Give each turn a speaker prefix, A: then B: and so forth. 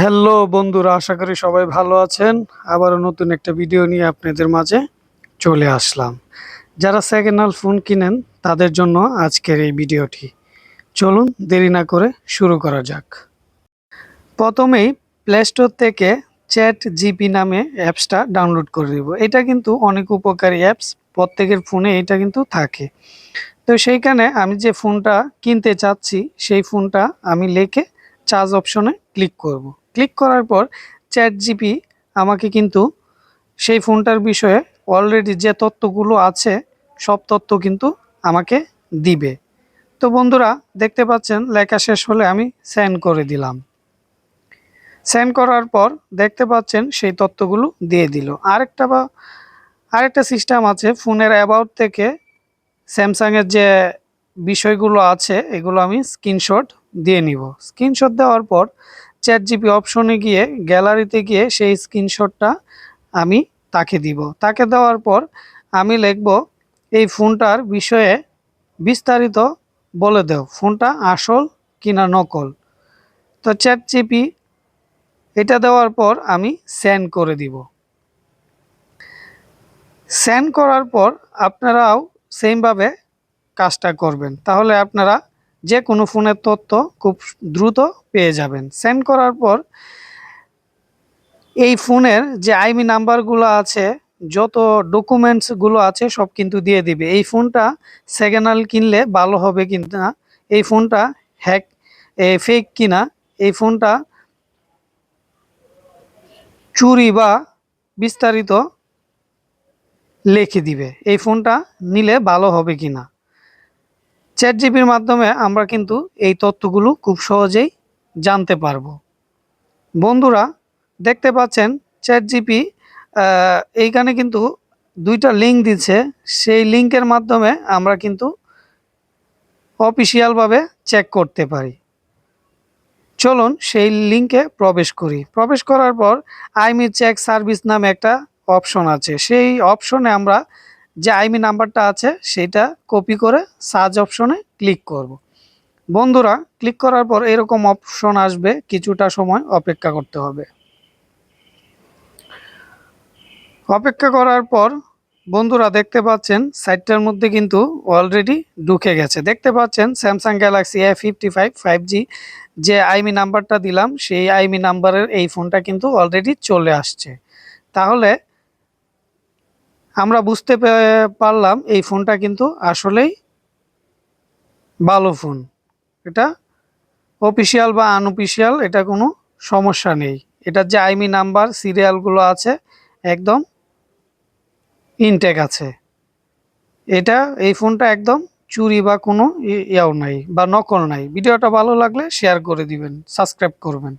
A: Hello বন্ধুরা, আশা করি সবাই ভালো আছেন। আবারও নতুন একটা ভিডিও নিয়ে আপনাদের মাঝে চলে আসলাম। যারা সেকেন্ড হ্যান্ড ফোন কিনেন, তাদের জন্য আজকের এই ভিডিওটি। চলুন দেরি না করে শুরু করা যাক। প্রথমেই প্লে স্টোর থেকে চ্যাট জিপি নামে অ্যাপসটা ডাউনলোড করে দেব এটা কিন্তু অনেক উপকারী অ্যাপস, প্রত্যেকের ফোনে এটা কিন্তু থাকে। তো সেইখানে আমি যে ফোনটা কিনতে চাচ্ছি, সেই ফোনটা আমি লিখে চার্জ অপশনে ক্লিক করব। ক্লিক করার পর চ্যাট জিপি আমাকে কিন্তু সেই ফোনটার বিষয়ে অলরেডি যে তথ্যগুলো আছে, সব তথ্য কিন্তু আমাকে দিবে। তো বন্ধুরা, দেখতে পাচ্ছেন, লেখা শেষ হলে আমি সেন্ড করে দিলাম। সেন্ড করার পর দেখতে পাচ্ছেন, সেই তথ্যগুলো দিয়ে দিল। আরেকটা বা, আরেকটা সিস্টেম আছে, ফোনের অ্যাবাউট থেকে স্যামসাংয়ের যে বিষয়গুলো আছে, এগুলো আমি স্ক্রিনশট দিয়ে নিব। স্ক্রিনশট দেওয়ার পর চ্যাট জিপি অপশনে গিয়ে গ্যালারিতে গিয়ে সেই স্ক্রিনশটটা আমি তাকে দিব। তাকে দেওয়ার পর আমি লিখব, এই ফোনটার বিষয়ে বিস্তারিত বলে দেও। ফোনটা আসল কিনা নকল? তো চ্যাট জিপি এটা দেওয়ার পর আমি সেন্ড করে দিব। সেন্ড করার পর আপনারাও সেমভাবে কাজটা করবেন। তাহলে আপনারা যে কোনো ফোনের তথ্য খুব দ্রুত পেয়ে যাবেন। সেন্ড করার পর এই ফোনের যে আইমি নাম্বারগুলো আছে, যত ডকুমেন্টসগুলো আছে সব কিন্তু দিয়ে দিবে। এই ফোনটা সেকেন্ড কিনলে ভালো হবে কিনা, এই ফোনটা হ্যাক ফেক কিনা, এই ফোনটা চুরি বা বিস্তারিত লিখে দিবে। এই ফোনটা নিলে ভালো হবে কিনা। চ্যাট জিপির মাধ্যমে আমরা কিন্তু এই তথ্যগুলো খুব সহজেই জানতে পারব। বন্ধুরা, দেখতে পাচ্ছেন চ্যাট জিপি এইখানে কিন্তু দুইটা লিঙ্ক দিচ্ছে। সেই লিঙ্কের মাধ্যমে আমরা কিন্তু অফিসিয়ালভাবে চেক করতে পারি। চলুন সেই লিঙ্কে প্রবেশ করি। প্রবেশ করার পর আইমি চেক সার্ভিস নামে একটা অপশন আছে। সেই অপশনে আমরা যে আইমি নাম্বারটা আছে সেটা কপি করে সার্চ অপশনে ক্লিক করব। বন্ধুরা, ক্লিক করার পর এরকম অপশন আসবে, কিছুটা সময় অপেক্ষা করতে হবে। অপেক্ষা করার পর বন্ধুরা দেখতে পাচ্ছেন, সাইটটার মধ্যে কিন্তু অলরেডি ঢুকে গেছে। দেখতে পাচ্ছেন Samsung Galaxy A fifty five five G যে আইমি নাম্বারটা দিলাম, সেই আইমি নাম্বারের এই ফোনটা কিন্তু অলরেডি চলে আসছে। তাহলে আমরা বুঝতে পারলাম এই ফোনটা কিন্তু আসলেই ভালো ফোন। এটা অফিসিয়াল বা আনঅফিসিয়াল, এটা কোনো সমস্যা নেই। এটার যে আইমি নাম্বার, সিরিয়ালগুলো আছে, একদম ইনটেক আছে। এটা, এই ফোনটা একদম চুরি বা কোনো ইয়াও নাই বা নকল নাই। ভিডিওটা ভালো লাগলে শেয়ার করে দিবেন সাবস্ক্রাইব করবেন।